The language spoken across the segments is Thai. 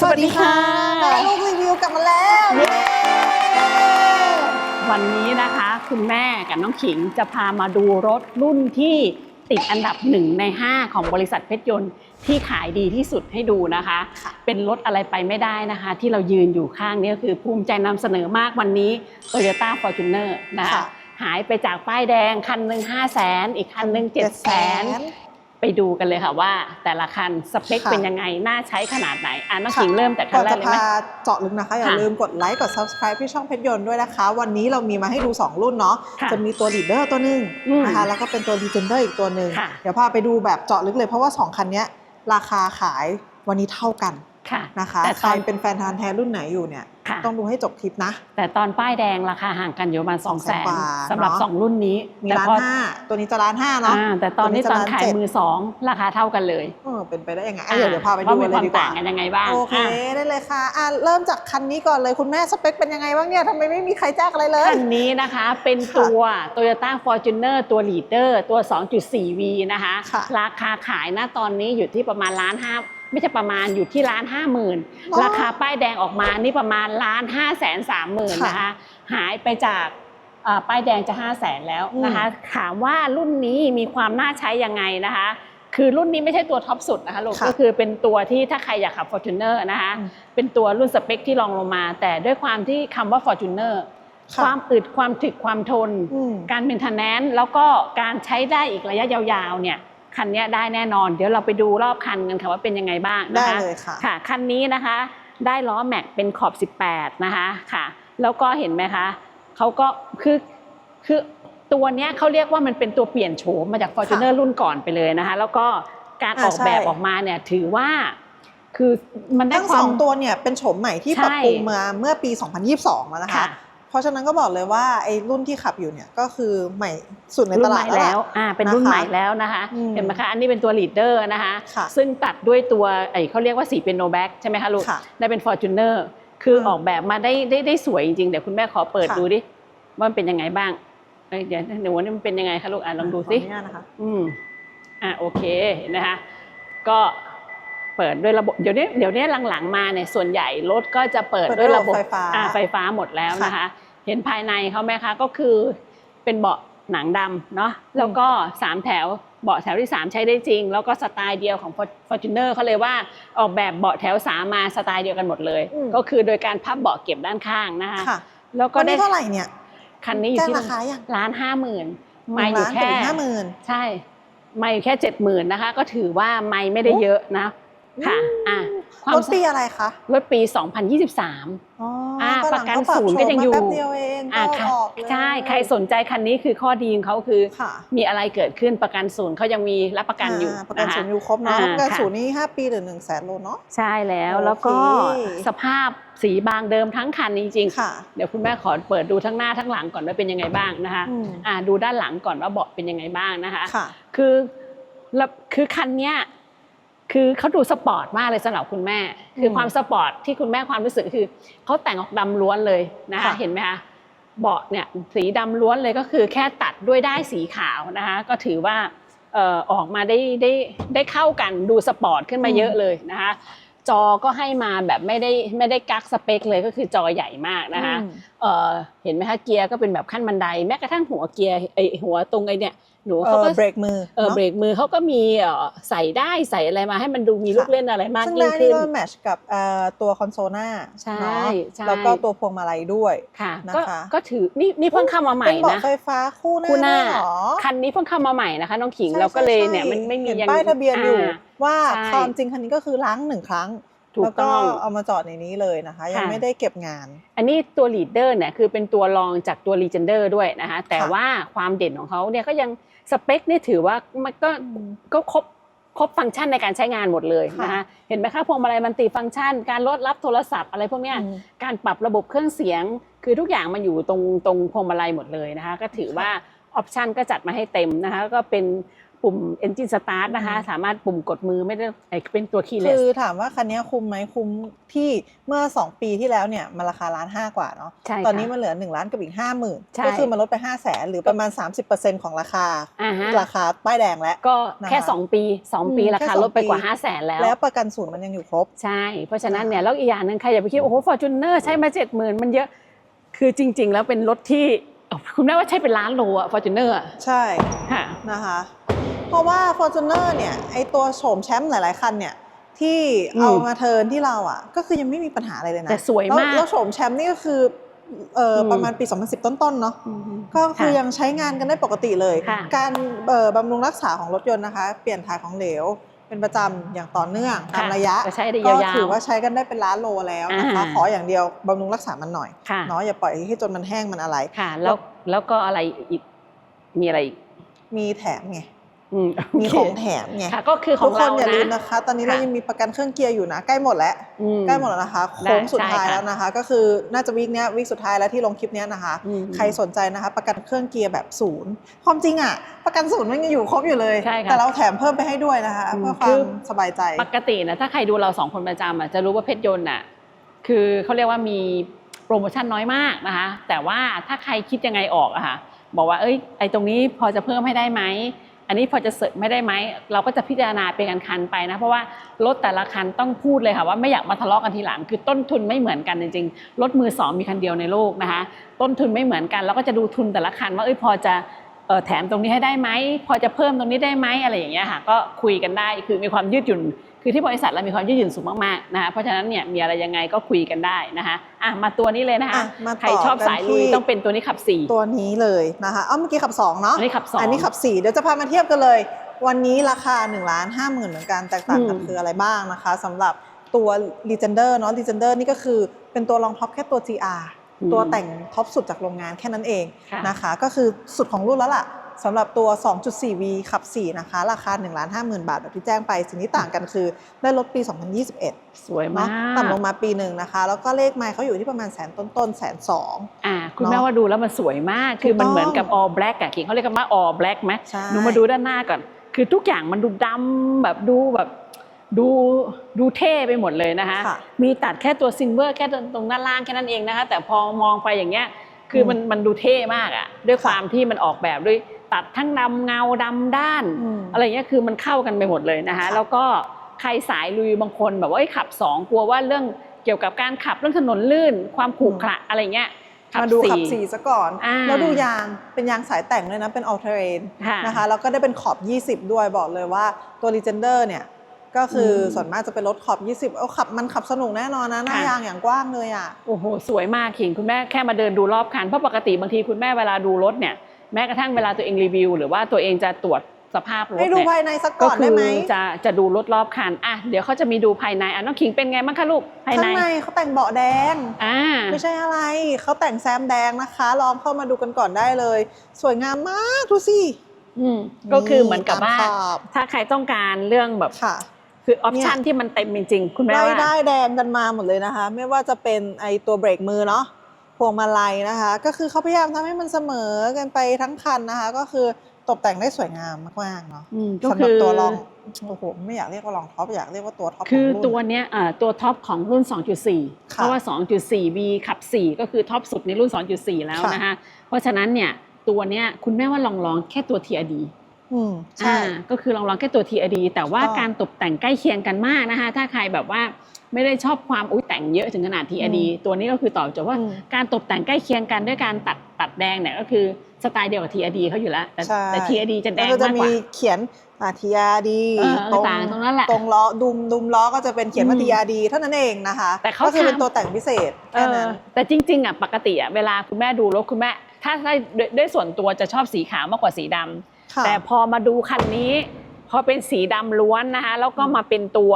สวัสดีค่ะแม่ลูกรีวิวกลับมาแล้ววันนี้นะคะ คุณแม่กับน้องขิงจะพามาดูรถรุ่นที่ติดอันดับหนึ่งใน 5 ของบริษัทเพชรยนต์ที่ขายดีที่สุดให้ดูนะคะ เป็นรถอะไรไปไม่ได้นะคะ ที่เรายืนอยู่ข้างนี้ก็คือภูมิใจนำเสนอมากวันนี้ Toyota Fortuner นะคะค่ะหายไปจากป้ายแดงคันหนึ่ง5 0 0แสนอีกคันหนึ่ง7 0 0แสน ไปดูกันเลยค่ะว่า แต่ละคันสเปคค่ะ เป็นยังไง น่าใช้ขนาดไหนอะน้องค่ะขิงเริ่มแต่คัก่นอนแรกจะเลยไหม พาเจาะลึกนะคะ อย่าค่ะลืมกดไลค์กด subscribe ที่ช่องเพชรยนต์ด้วยนะคะ วันนี้เรามีมาให้ดู 2 รุ่นเนาะค่ะจะมีตัว leader ตัวหนึ่งอืมนะคะแล้วก็เป็นตัว legender อีกตัวหนึ่งค่ะ เดี๋ยวพาไปดูแบบเจาะลึกเลยเพราะว่า 2 คันเนี้ยราคาขายวันนี้เท่ากันค่ะ นะคะแต่ใคตรอนเป็นแฟนทานแท้รุ่นไหนอยู่เนี่ย ค่ะ ต้องดูให้จบคลิปนะ แต่ตอนป้ายแดงราคาห่างกันอยู่ประมาณ2 0 0 0 0 200,000กว่าสำหรับ เนอะ 2 รุ่นนี้มีแต่ร้านพอห้าตัวนี้จะร้านห้าเนาะ อ่าแต่ตอนนี้ตัวตอนนี้จะขายล้านเจ็ด มือสองราคาเท่ากันเลยเออเป็นไปได้ยังไงอะเดี๋ยวเดี๋ยวพาไปดูว่ากัมีนคเลวายมดีกต่างว่ากันยังไงบ้างโอเคอะ ได้เลยค่ะอะเริ่มจากคันนี้ก่อนเลยคุณแม่สเปคเป็นยังไงบ้างเนี่ยทำไมไม่มีใครแจ้งอะไรเลย คันนี้นะคะเป็นตัว Toyota Fortuner ตัว Leader ตัว 2.4V นะคะ ค่ะราคาขายณตอนนี้อยู่ที่ประมาณล้านห้า ไม่ใช่ประมาณอยู่ที่ล้านห้าหมื่นอ๋อราคาป้ายแดงออกมานี่ประมาณล้านห้าแสนสามหมื่นค่ะนะคะหายไปจากเอ่อป้ายแดงจะห้าแสนแล้วนะคะถามว่ารุ่นนี้มีความน่าใช้ยังไงนะคะคือรุ่นนี้ไม่ใช่ตัวท็อปสุดนะคะลูกค่ะก็คือเป็นตัวที่ถ้าใครอยากขับ Fortuner นะคะอืมเป็นตัวรุ่นสเปคที่รองลงมา แต่ด้วยความที่คำว่า Fortuner ค่ะความอึดความถึกความทนอืมการเป็นทนแนนแล้วก็การใช้ได้อีกระยะยาวๆเนี่ย คันเนี้ยได้แน่นอน เดี๋ยวเราไปดูรอบคันกันค่ะว่าเป็นยังไงบ้างได้นะคะเลยค่ะค่ะคันนี้นะคะ ได้ล้อแม็กเป็นขอบ 18 นะคะค่ะ แล้วก็เห็นไหมคะเขาก็คือคือตัวเนี้ยเขาเรียกว่ามันเป็นตัวเปลี่ยนโฉมมาจาก Fortuner รุ่นก่อนไปเลยนะคะ แล้วก็การอ่าออกแบบใช่ออกมาเนี่ยถือว่าคือมันได้ทั้งควาสมองตัวเนี่ยเป็นโฉมใหม่ที่ใช่ปรับปรุงมาเมื่อปี 2022 แล้วนะคะค่ะ เพราะฉะนั้นก็บอกเลยว่าไอ้รุ่นที่ขับอยู่เนี่ยก็คือใหม่สุดในรุ่ตนใหลาดม่แล้วแล้วล่ะอ่าเป็นรุ่นนะคะใหม่แล้วนะคะอืมเห็นไหมคะอันนี้เป็นตัว leader นะคะค่ะซึ่งตัดด้วยตัวไอ้เขาเรียกว่าสีเป็นโนแบ็กใช่ไหมคะลูกค่ะได้เป็น Fortuner คืออมออกแบบมาได้ได้ได้สวยจริงๆ เดี๋ยวคุณแม่ขอเปิดค่ะดูดิว่ามันเป็นยังไงบ้างเอ้ยเดี๋ยวเดี๋ยววันนี้มันเป็นยังไงคะลูกอะลองดูสิขออนุญาตนะคะอืมอะโอเคเห็นนะคะก็ เปิดด้วยระบบเดี๋ยวนี้เดี๋ยวนี้หลังๆมาเนี่ยส่วนใหญ่รถก็จะเปิดเปิดด้วยระบบไฟฟ้าอ่าไฟฟ้าหมดแล้วนะคะ เห็นภายในเขาไหมคะก็คือเป็นเบาะหนังดำเนาะแล้วก็สามแถวเบาะแถวที่สามใช้ได้จริง แล้วก็สไตล์เดียวของ Fortuner เขาเลยว่าออกแบบเบาะแถวสามมาสไตล์เดียวกันหมดเลยอืมก็คือโดยการพับเบาะเก็บด้านข้างนะคะค่ะแล้วก็วันได้นี้เท่าไหร่เนี่ยคันนี้อยู่แจ้งที่ราคายังล้านห้าหมื่นหไม่นึ่งอยู่ล้านแค่ถึงห้าหมื่นใช่ไม่อยู่แค่เจ็ดหมื่นนะคะ ก็ถือว่าไม่ไม่ได้เยอะนะ ค่ะอะความรถปีอะไรคะรถปี 2023อ๋ออ่าก็หลังประกันเขาปรับศูนย์ก็ยังอยู่โฉมมาแป๊บเดียวเองอะก็ค่ะออกเลยใช่ใครสนใจคันนี้คือข้อดีของเขาคือค่ะมีอะไรเกิดขึ้นประกันศูนย์เขายังมีรับประกันอยู่าประกันนะคะศูนย์อยู่ครบเนาะอ่าประกันค่ะศูนย์นี่ห้าปีหรือหนึ่งแสนโลเนาะใช่แล้วโอเคแล้วก็สภาพสีบางเดิมทั้งคันจริงค่ะๆเดี๋ยวคุณแม่ขอเปิดดูทั้งหน้าทั้งหลังก่อนว่าเป็นยังไงบ้างนะคะอืมอ่าดูด้านหลังก่อนว่าเบาะเป็นยังไงบ้างนะคะค่ะคือแล้วคือคันเนี้ย คือเขาดูสปอร์ตมากเลยสำหรับคุณแม่ คือมความสปอร์ตที่คุณแม่ความรู้สึกคือเขาแต่งออกดำล้วนเลยนะคะค่ะเห็นไหมคะเบาะเนี่ยสีดำล้วนเลยก็คือแค่ตัดด้วยได้ายสีขาวนะคะก็ถือว่าเอ่อออกมาได้ได้ได้เข้ากันดูสปอร์ตขึ้นมาเยอะเลยนะคะจอก็ให้มาแบบไม่ได้ไม่ได้กักสเปคเลยก็คือจอใหญ่มากนะคะอืมเอ่อเห็นไหมคะเกียร์ก็เป็นแบบขั้นบันไดแม้กระทั่งหัวเกียร์ไอหัวตรงไอเนี่ย หนูเอเขาอก็เบรกมือเออนาะเบรกมือเขาก็มีเอ่อใส่ได้ใส่อะไรมาให้มันดูมีลูกค่ะเล่นอะไรมากซึ่งยิ่หงน้าขึ้นี่นก็แมทช์กับเอ่อตัวคอนโซลหน้าใช่เนาะใช่แล้วก็ตัวพวงมาลัยด้วยค่ะนะก็คะก็ถือนี่นี่เพิ่งเข้ามาใหม่เป็นเบาะนะไฟฟ้าคู่หน้าคู่หน้าด้วยเหรอคันนี้เพิ่งเข้ามาใหม่นะคะน้องขิงใช่เราก็เลยใช่เนี่ยมันไม่มีเห็นยังป้ายทะเบียนอยู่าว่าใช่ความจริงคันนี้ก็คือล้างหนึ่งครั้ง ถูกแล้วก็ต้อง เอามาจอดในนี้เลยนะคะ ยังค่ะ ไม่ได้เก็บงาน อันนี้ตัว leader เนี่ยคือเป็นตัวรองจากตัว legender ด้วยนะคะ แต่ค่ะ ว่าความเด่นของเขาเนี่ยก็ยังสเปคเนี่ยถือว่ามันก็ก็ครบครบฟังก์ชันในการใช้งานหมดเลยนะคะเห็นไหมคะพวงมาลัยมันติฟังก์ชัน การลดรับโทรศัพท์อะไรพวกเนี้ย อืม การปรับระบบเครื่องเสียง คือทุกอย่างมันอยู่ตรงตรงพวงมาลัยหมดเลยนะคะ ก็ถือว่าออปชันก็จัดมาให้เต็มนะคะ ก็เป็น ปุ่ม Engine Start นะคะอืมสามารถปุ่มกดมือไม่ได้ไอ้เป็นตัวคื keyless อถามว่าคันนี้คุ้มไหมคุ้มที่เมื่อ 2 ปีที่แล้วเนี่ยมันราคาล้านห้ากว่าเนาะใช่ค่ะตอนนี้มันเหลือ 1 ล้านกับอีก 5 0,000ใช่ก็คือมันลดไป 5 0 0แสนหรือประมาณ 30%ของราคาอ่าฮะราคาป้ายแดงแล้ว ก็แค่นะคะ2ปี 2 ปีอืมราคาแค่สองลดไปกว่าปี5 0 0แสนแล้ว แล้วประกันศูนย์มันยังอยู่ครบ ใช่ เพราะฉะนั้นเนี่ยแล้วอีกอย่างหนึ่งใครอย่าไปคิดโอ้โหฟอร์จูเนอร์ใช้มา 70,000 มันเยอะคือจริง ๆ แล้วเป็นรถที่เอ้าคุณแม่ว่าใช้เป็นล้านโลอะฟอร์จูเนอร์ใช่ค่ะนะคะ เพราะว่า Fortuner เนี่ยไอตัวโฉมแชมป์หลาย ๆ คันเนี่ยที่เอาอืมมาเทิร์นที่เราอะ ก็คือยังไม่มีปัญหาอะไรเลยนะแต่สวยแล้มากแล้วโฉมแชมป์นี่ก็คือเอออืมประมาณปี 2010 ต้นๆ เนาะก็คือค่ะยังใช้งานกันได้ปกติเลยค่ะการเอ่อบำรุงรักษาของรถยนต์นะคะ เปลี่ยนถ่ายของเหลว เป็นประจำอย่างต่อเนื่องตามค่ะระยะจะใช้ได้ก็ยาวๆถือว่าใช้กันได้เป็นล้านโลแล้วนะคะอ่าขออย่างเดียวบำรุงรักษามันหน่อยค่ะเนาะอย่าปล่อยให้จนมันแห้งมันอะไรค่ะแล้วแล้วก็อะไรอีกมีอะไรอีกมีแถมไงอื มมีโเคของแถมไงค่ะก็คือขทุอกงคนเราอย่าลืมนะนะคะ ตอนนี้เราค่ะยังมีประกันเครื่องเกียร์อยู่นะ ใกล้หมดแล้วอืมใกล้หมดแล้วนะคะได้โค้งสุดท้ายใช่ค่ะแล้วนะคะ ก็คือน่าจะวีคเนี้ยวีคสุดท้ายแล้วที่ลงคลิปเนี้ยนะคะอืมใครสนใจนะคะ ประกันเครื่องเกียร์แบบศูนย์ความจริงอะประกันศูนย์มันยังอยู่ครบอยู่เลยใช่ค่ะแต่เราแถมเพิ่มไปให้ด้วยนะคะอืมเพื่อควาคืมอสบายใจปกตินะถ้าใครดูเราสองคนประจำอะจะรู้ว่าเพชรยนต์อะคือเขาเรียกว่ามีโปรโมชั่นน้อยมากนะคะ แต่ว่าถ้าใครคิดยังไงออกอะค่ะบอกว่าเอ้ยไอ้ตรงนี้พอจะเพิ่มให้ได้ไหม อันนี้พอจะเสริมไม่ได้ไหมเราก็จะพิจารณาเป็นกันคันๆไปนะเพราะว่ารถแต่ละคันต้องพูดเลยค่ะว่าไม่อยากมาทะเลาะกันทีหลัง คือต้นทุนไม่เหมือนกันจริงๆรถมือสองมีคันเดียวในโลกนะคะ ต้นทุนไม่เหมือนกันเราก็จะดูทุนแต่ละคันว่าเอ้ยพอจะแถมตรงนี้ให้ได้ไหมพอจะเพิ่มตรงนี้ได้ไหมอะไรอย่างเงี้ยค่ะก็คุยกันได้คือมีความยืดหยุ่น คือที่บริษัทเรามีความยืดหยุ่นสูงมากๆนะคะเพราะฉะนั้นเนี่ยมีอะไรยังไงก็คุยกันได้นะคะอะมาตัวนี้เลยนะคะอะมาต่อใครชอบสายลุยกันที่ต้องเป็นตัวนี้ขับสี่ตัวนี้เลยนะคะเอ้าเมื่อกี้ขับ2เนาะอันนี้ขับสองอันนี้ขับ4เดี๋ยวจะพามาเทียบกันเลย วันนี้ราคา1นึ่งล้านห้าหมื่นเหมือนกันแตกต่างกันอืมคืออะไรบ้างนะคะสำหรับตัว Legender เนาะ Legender นี่ก็คือเป็นตัวรองท็อปแค่ตัว GR ตัวแต่งท็อปสุดจากโรงงานแค่นั้นเองค่ะนะคะ ก็คือสุดของรุ่นแล้วล่ะ สำหรับตัว 2.4V ขับ 4 นะคะ ราคา1ล้าน50,000 บาท แบบที่แจ้งไป สิ่งที่ต่างกันคือ ได้ลดปี 2021 สวยมาเนาะกต่ำลงมาปีหนึ่งนะคะ แล้วก็เลขไมล์เขาอยู่ที่ประมาณแสนต้นๆแสนสองอ่า คุณเนอะแม่ว่าดูแล้วมันสวยมาก คือมันเหมือนกับ all black อะกิ่งเขาเรียกกันว่า all black ไหมใช่หนูมาดูด้านหน้าก่อน คือทุกอย่างมันดูดำแบบดูแบบดูดูเท่ไปหมดเลยนะคะค่ะมีตัดแค่ตัวซิลเวอร์แค่ตรงด้านล่างแค่นั้นเองนะคะ แต่พอมองไปอย่างเงี้ย คือมันมันดูเท่มากอะด้วยความที่มันออกแบบด้วย ตัดทั้งดำเงาดำด้านอืมอะไรเงี้ยคือมันเข้ากันไปหมดเลยนะคะค่ะแล้วก็ใครสายลุยบางคนแบบว่าเอ้ยขับสองกลัวว่าเรื่องเกี่ยวกับการขับเรื่องถนนลื่น ความขรุขระอะไรเงี้ยมาดูขับสี่ซะก่อนอ่าแล้วดูยางเป็นยางสายแต่งด้วยนะเป็น all terrain ค่ะนะคะแล้วก็ได้เป็นขอบ 20 ด้วยบอกเลยว่าตัว Legender เนี่ยก็คืออมส่วนมากจะเป็นรถขอบ 20 เอาขับมันขับสนุกแน่นอนนะหน้าค่ะยางอย่างกว้างเลยอะโอ้โห สวยมากขิงคุณแม่แค่มาเดินดูรอบคัน เพราะปกติบางทีคุณแม่เวลาดูรถเนี่ย แม้กระทั่งเวลาตัวเองรีวิว หรือว่าตัวเองจะตรวจสภาพรถให้ดูเนี่ยภายในสักก็ก่อนคืได้ไหมจะจะดูรถรอบคันอะเดี๋ยวเขาจะมีดูภายในอะน้องขิงเป็นไงบ้างคะลูกภายในข้างในเขาแต่งเบาะแดง อ่า ไม่ใช่อะไร เขาแต่งแซมแดงนะคะ ลองเข้ามาดูกันก่อนได้เลย สวยงามมากดูสิอืมก็คือเหมือนกับว่า ตขอบถ้าใครต้องการเรื่องแบบ ค่ะ คือออปชันที่มันเต็มจริงๆคุณแม่ไล่ว่า ได้แดงกันมาหมดเลยนะคะ ไม่ว่าจะเป็นไอตัวเบรกมือเนาะ พวงมาลัยนะคะ ก็คือเขาพยายามทำให้มันเสมอกันไปทั้งคันนะคะ ก็คือตกแต่งได้สวยงามมากๆเนาะอืมก็สำหคืรับอ ตัวรองโอ้โหไม่อยากเรียกว่ารองท็อปอยากเรียกว่าตัวท็อปคือของรุ่น ตัวเนี้ยอ่าตัวท็อปของรุ่น 2.4ค่ะเพราะว่า 2.4V ขับ 4 ก็คือท็อปสุดในรุ่น 2.4 แล้วค่ะ นะคะ เพราะฉะนั้นเนี่ยตัวเนี้ยคุณแม่ว่าลองลองแค่ตัว TRD อืมใช่อ่าก็คือลองลองแค่ตัว TRD แต่ว่าถูกต้องการตกแต่งใกล้เคียงกันมากนะคะ ถ้าใครแบบว่าไม่ได้ชอบความอุ้ยแต่งเยอะถึงขนาด TRD ตัวนี้ก็คือตอบโจทย์ว่าอืมการตกแต่งใกล้เคียงกันด้วยการตัดตัดแดงเนี่ยก็คือสไตล์เดียวกับ TRD เขาอยู่แล้ว แต่ใช่แต่ TRD จะแดแล้วงก็จะมากกมีว่าเขียนอาทีอาดีเออต่างตรงนั้นแหละตรงล้อดุมดุมล้อก็จะเป็นเขียนว่าอืมทีอาดีเท่านั้นเองนะคะ แต่เขาก็คือเป็นทำตัวแต่งพิเศษเอแค่อนั้นแต่จริงๆอะปกติอะเวลาคุณแม่ดูรถคุณแม่ถ้าได้ด้วยด้วยส่วนตัวจะชอบสีขาวมากกว่าสีดำค่ะ แต่พอมาดูคันนี้ พอเป็นสีดำล้วนนะคะแล้วก็มาเป็นตัว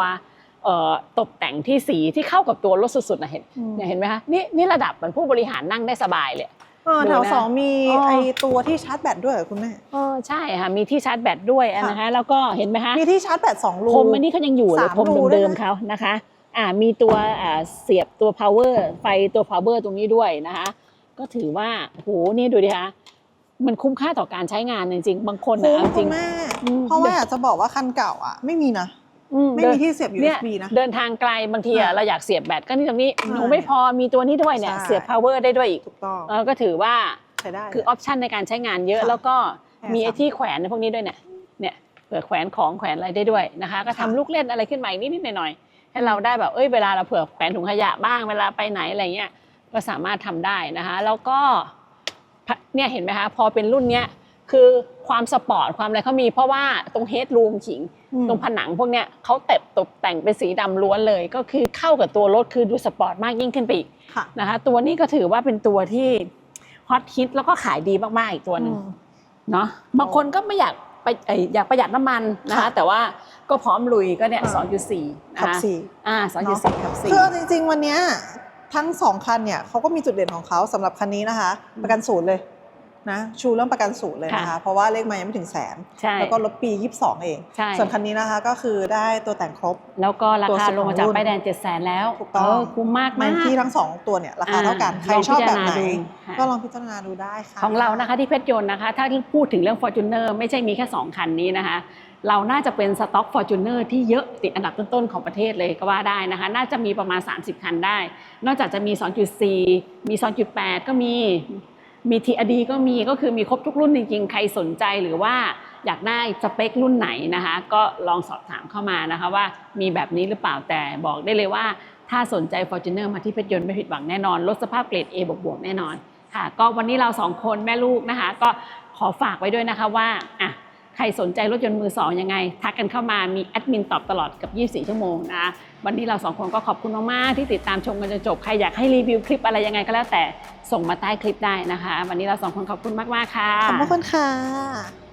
เอ่อตกแต่งที่สีที่เข้ากับตัวรถสุดๆนะเห็นอืมเนี่ยเห็นไหมคะนี่นี่ระดับเหมือนผู้บริหารนั่งได้สบายเลยเออแถวดูนะสองมีอ๋อไอตัวที่ชาร์จแบตด้วยเหรอคุณแม่เออใช่ค่ะมีที่ชาร์จแบตด้วยค่ะนะคะแล้วก็เห็นไหมคะมีที่ชาร์จแบตสองรูพรมอันนี้เขายังอยู่เลยสามพรมรูด้วยเดิมนะๆเขานะคะอ่ามีตัวอ่าเสียบตัว power ไฟตัว power ตรงนี้ด้วยนะคะ ก็ถือว่าโหนี่ดูดิคะ มันคุ้มค่าต่อการใช้งานจริงๆบางคนคุ้นะมเอาจคุริงณแม่อืม เพราะว่าอยากจะบอกว่าคันเก่าอะ ไม่มีนะ อืไม่เดิมีนที่เสียบ เนี่ย USB นะ เดินทางไกลบางทีอะค่ะเราอยากเสียบแบตก็นี่ตรงนี้ใช่หนูไม่พอมีตัวนี้ด้วยเนี่ยใช่ เสียบ power ได้ด้วยอีกถูกต้องเออก็ถือว่า ใช้ได้ คือออปชันในการใช้งานเยอะค่ะแล้วก็มีแอร์ไอ้ที่แขวนในพวกนี้ด้วยเนี่ยเนี่ยเผื่อแขวนของแขวนอะไรได้ด้วยนะคะ ก็ทำค่ะ ลูกเล่นอะไรขึ้นมาอีกนิดๆหน่อยๆให้เราได้แบบเอ้ยเวลาเราเผื่อแขวนถุงขยะบ้างเวลาไปไหนอะไรเงี้ยก็สามารถทำได้นะคะ แล้วก็พะ เนี่ยเห็นไหมคะพอเป็นรุ่นเนี้ยคือความสปอร์ตความอะไรเขามี เพราะว่าตรงเฮดรูมขิงอืมตรงผนังพวกเนี้ยเขาเต็บตกแต่งเป็นสีดำล้วนเลย ก็คือเข้ากับตัวรถคือดูสปอร์ตมากยิ่งขึ้นไปอีกค่ะนะคะตัวนี้ก็ถือว่าเป็นตัวที่ฮอตฮิตแล้วก็ขายดีมาก ๆ อีกตัวหนึ่งอืมเนาะบางคนก็ไม่อยากไปเอ่ยอยากประหยัดน้ำมันนะคะค่ะแต่ว่าก็พร้อมลุยก็เนี่ยอ่า2.4นะขับคะสี่อ่า2.4ขับคือเอา4จริงๆวันเนี้ย ทั้งสองคันเนี่ยเขาก็มีจุดเด่นของเขาสำหรับคันนี้นะคะ ประกันศูนย์เลยนะชูเรื่องประกันศูนย์เลยนะคะค่ะเพราะว่าเลขมายังไม่ถึงแสนใช่แล้วก็ลดปี 22 เองใช่ส่วนคันนี้นะคะก็คือได้ตัวแต่งครบ แล้วก็ราตัวคาสุดลงมาจากของรุ่นป้ายแดง7 0 0 0 0แล้วถูกต้องเคุ้มมากมัมานกที่ทั้งสองตัวเนี่ยราคาอ่าเท่ากันใครลองชอบแบบพิจารณาไหนดูค่ะก็ลองพิจารณาดูได้ค่ะของเรานะคะที่เพชรยนต์นะคะ ถ้าพูดถึงเรื่อง Fortuner ไม่ใช่มีแค่ 2 คันนี้นะคะ เราน่าจะเป็นสต็อก Fortuner ที่เยอะติดอันดับต้นๆของประเทศเลยก็ว่าได้นะคะ น่าจะมีประมาณ 30 คันได้ นอกจากจะมี 2.4 มี 2.8 ก็มี มีทีอดีก็มีก็คือมีครบทุกรุ่นจริงๆ ใครสนใจหรือว่าอยากได้สเปครุ่นไหนนะคะ ก็ลองสอบถามเข้ามานะคะว่ามีแบบนี้หรือเปล่าแต่บอกได้เลยว่า ถ้าสนใจ Fortuner มาที่เพชรยนต์ไม่ผิดหวังแน่นอนลดสภาพเกรด A บวกๆแน่นอนค่ะ ก็วันนี้เราสองคนแม่ลูกนะคะ ก็ขอฝากไว้ด้วยนะคะว่าอะ ใครสนใจรถยนต์มือสองยังไง ทักกันเข้ามามีแอดมินตอบตลอดกับ 24 ชั่วโมงนะคะวันนี้เราสองคนก็ขอบคุณมากๆที่ติดตามชมกันจนจบ ใครอยากให้รีวิวคลิปอะไรยังไงก็แล้วแต่ส่งมาใต้คลิปได้นะคะ วันนี้เราสองคนขอบคุณมากๆค่ะ ขอบคุณค่ะ